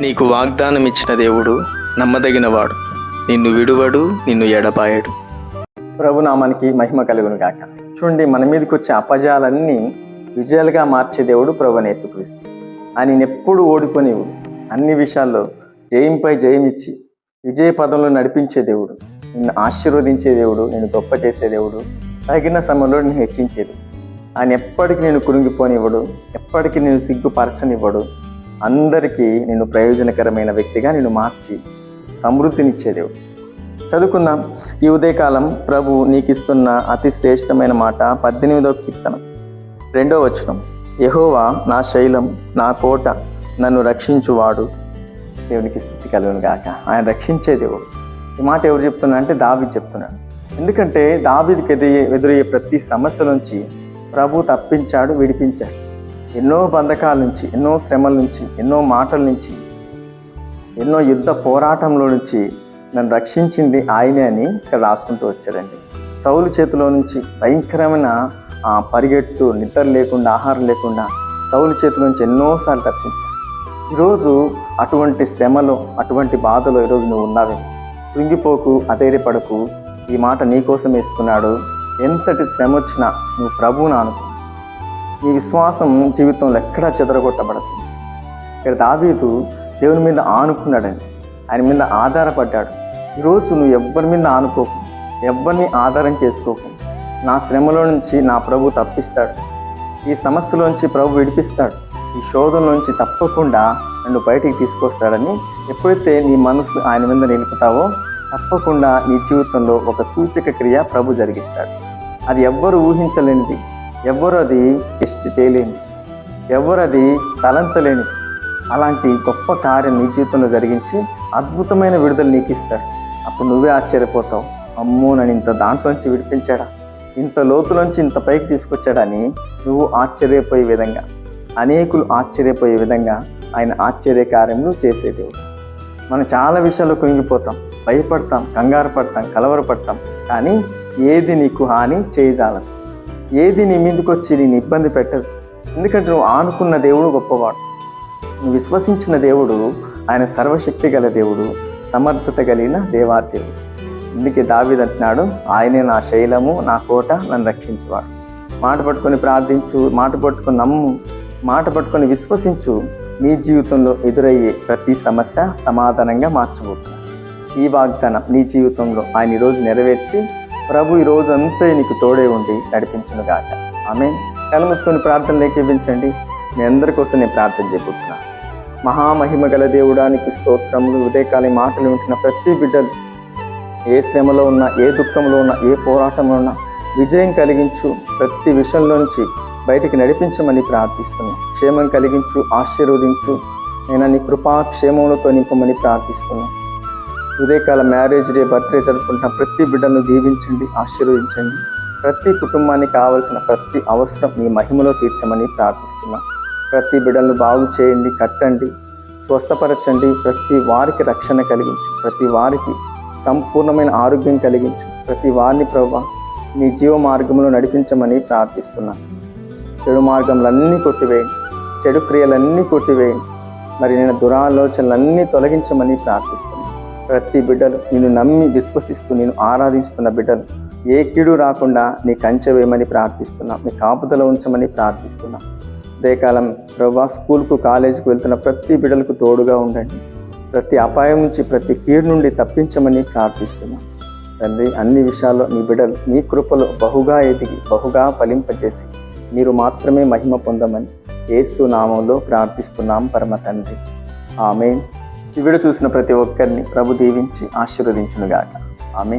నీకు వాగ్దానం ఇచ్చిన దేవుడు నమ్మదగినవాడు. నిన్ను విడువడు నిన్ను ఎడపాయడు ప్రభునామానికి మహిమ కలుగును గాక. చూడండి మన మీదకి వచ్చే అపజాలన్నీ విజయాలుగా మార్చే దేవుడు ప్రభునేసుక్రీస్తు ఆయన ఎప్పుడు ఓడిపోనివు అన్ని విషయాల్లో జయంపై జయమిచ్చి విజయ పదంలో నడిపించే దేవుడు. నిన్ను ఆశీర్వదించే దేవుడు నేను గొప్ప చేసే దేవుడు తగిన సమయంలో నేను హెచ్చించేది. ఆయన ఎప్పటికీ నేను కురింగిపోనివ్వడు ఎప్పటికీ నేను సిగ్గుపరచనివ్వడు. అందరికీ నేను ప్రయోజనకరమైన వ్యక్తిగా నేను మార్చి సమృద్ధినిచ్చే దేవుడు. చదువుకుందాం. ఈ ఉదయకాలం ప్రభు నీకు ఇస్తున్న అతి శ్రేష్టమైన మాట పద్దెనిమిదవ కీర్తనం. రెండో వచనం. యహోవా నా శైలం నా కోట నన్ను రక్షించువాడు. దేవునికి స్థితి కలుగును గాక. ఆయన రక్షించే దేవుడు. ఈ మాట ఎవరు చెప్తున్నాడు అంటే దావి చెప్తున్నాడు. ఎందుకంటే దావిదికి ఎదురయ్యే ఎదురయ్యే ప్రతి సమస్య నుంచి ప్రభు తప్పించాడు విడిపించాడు. ఎన్నో బంధకాల నుంచి ఎన్నో శ్రమల నుంచి ఎన్నో మాటల నుంచి ఎన్నో యుద్ధ పోరాటంలో నుంచి నన్ను రక్షించింది ఆయనే అని ఇక్కడ రాసుకుంటూ వచ్చారండి సౌలు చేతిలో నుంచి భయంకరమైన ఆ పరిగెట్టు నిద్ర లేకుండా ఆహారం లేకుండా సౌలు చేతిలో నుంచి ఎన్నోసార్లు తప్పించాడు ఈరోజు అటువంటి శ్రమలో అటువంటి బాధలో ఈరోజు నువ్వు ఉన్నావే. కృంగిపోకు అధైర్యపడకు. ఈ మాట నీకోసం ఇస్తున్నాడు వేసుకున్నాడు. ఎంతటి శ్రమ వచ్చినా నువ్వు ప్రభువును అనుకో ఈ విశ్వాసం జీవితంలో ఎక్కడా చెదరగొట్టబడదు. ఇక్కడ దావీదు దేవుని మీద ఆనుకున్నాడని ఆయన మీద ఆధారపడ్డాడు. ఈరోజు నువ్వు ఎవ్వరి మీద ఆనుకోకు. ఎవ్వరిని ఆధారం చేసుకోకు. నా శ్రమలో నుంచి నా ప్రభు తప్పిస్తాడు. ఈ సమస్యలోంచి ప్రభు విడిపిస్తాడు. ఈ శోధంలోంచి తప్పకుండా నన్ను బయటికి తీసుకొస్తాడని ఎప్పుడైతే నీ మనసు ఆయన మీద నిలుపుతావో తప్పకుండా నీ జీవితంలో ఒక సూచక క్రియ ప్రభు జరిగిస్తాడు. అది ఎవ్వరు ఊహించలేనిది. ఎవ్వరు అది చేయలేని ఎవరు అది తలంచలేని అలాంటి గొప్ప కార్యం నీ జీవితంలో జరిగించి అద్భుతమైన విడుదల నీకు ఇస్తాడు అప్పుడు నువ్వే ఆశ్చర్యపోతావు. అమ్మో నన్ను ఇంత దాంట్లోంచి విడిపించాడా? ఇంత లోతులోంచి ఇంత పైకి తీసుకొచ్చాడని నువ్వు ఆశ్చర్యపోయే విధంగా అనేకులు ఆశ్చర్యపోయే విధంగా ఆయన ఆశ్చర్య కార్యములు చేసేది మనం చాలా విషయాల్లో కుంగిపోతాం భయపడతాం కంగారు పడతాం కలవరపడతాం కానీ ఏది నీకు హాని చేయజాలదు. ఏది నీ మీదకి వచ్చి నేను ఇబ్బంది పెట్టదు. ఎందుకంటే నువ్వు ఆనుకున్న దేవుడు గొప్పవాడు. నువ్వు విశ్వసించిన దేవుడు ఆయన సర్వశక్తి గల దేవుడు సమర్థత కలిగిన దేవాదేవుడు. అందుకే దావిది అంటున్నాడు ఆయనే నా శైలము నా కోట నన్ను రక్షించువాడు. మాట పట్టుకొని ప్రార్థించు మాట పట్టుకొని నమ్ము మాట పట్టుకొని విశ్వసించు నీ జీవితంలో ఎదురయ్యే ప్రతి సమస్య సమాధానంగా మార్చబోతున్నాడు ఈ వాగ్దానం నీ జీవితంలో ఆయన ఈరోజు నెరవేర్చి ప్రభు ఈ రోజు అంతా నీకు తోడే ఉండి నడిపించును గాక ఆమె కళ మూసుకొని ప్రార్థనలు ఏకీవించండి మీ అందరి కోసం నేను ప్రార్థన చేయబోతున్నాను మహామహిమ గల దేవుడానికి స్తోత్రములు ఉదయకాలి మాటలు వింటున్న ప్రతి బిడ్డలు ఏ శ్రమలో ఉన్నా ఏ దుఃఖంలో ఉన్నా ఏ పోరాటంలో ఉన్నా విజయం కలిగించు ప్రతి విషయంలో నుంచి బయటికి నడిపించమని ప్రార్థిస్తున్నాం. క్షేమం కలిగించు ఆశీర్వదించు. నేను నీ కృపా క్షేమంలో నింపమని ప్రార్థిస్తున్నాను ఉదయకాల మ్యారేజ్ డే బర్త్డే జరుపుకుంటున్న ప్రతి బిడ్డను దీవించండి ఆశీర్వదించండి. ప్రతి కుటుంబానికి కావలసిన ప్రతి అవసరం మీ మహిమలో తీర్చమని ప్రార్థిస్తున్నాం. ప్రతి బిడ్డలను బాగు చేయండి కట్టండి స్వస్థపరచండి. ప్రతి వారికి రక్షణ కలిగించు ప్రతి వారికి సంపూర్ణమైన ఆరోగ్యం కలిగించు. ప్రతి వారిని ప్రభావ నీ జీవ మార్గంలో నడిపించమని ప్రార్థిస్తున్నాను చెడు మార్గములన్నీ కొట్టివేయండి చెడు క్రియలన్నీ కొట్టివేయండి. మరి నేను దురాలోచనలన్నీ తొలగించమని ప్రార్థిస్తున్నాను ప్రతి బిడ్డలు నిన్ను నమ్మి విశ్వసిస్తూ నేను ఆరాధిస్తున్న బిడ్డలు ఏ కీడు రాకుండా నీ కంచె వేయమని ప్రార్థిస్తున్నా నీ కాపుదల ఉంచమని ప్రార్థిస్తున్నా. అదేకాలం ప్రభా స్కూల్కు కాలేజీకి వెళ్తున్న ప్రతి బిడ్డలకు తోడుగా ఉండండి. ప్రతి అపాయం నుంచి ప్రతి కీడు నుండి తప్పించమని ప్రార్థిస్తున్నా. తండ్రి అన్ని విషయాల్లో నీ బిడ్డలు నీ కృపలో బహుగా ఎదిగి బహుగా ఫలింపజేసి మీరు మాత్రమే మహిమ పొందమని ఏసు నామంలో ప్రార్థిస్తున్నాం పరమ తండ్రి. ఆమె ఈ వీడియో చూసిన ప్రతి ఒక్కరిని ప్రభు దీవించి ఆశీర్వదించునుగాక. ఆమె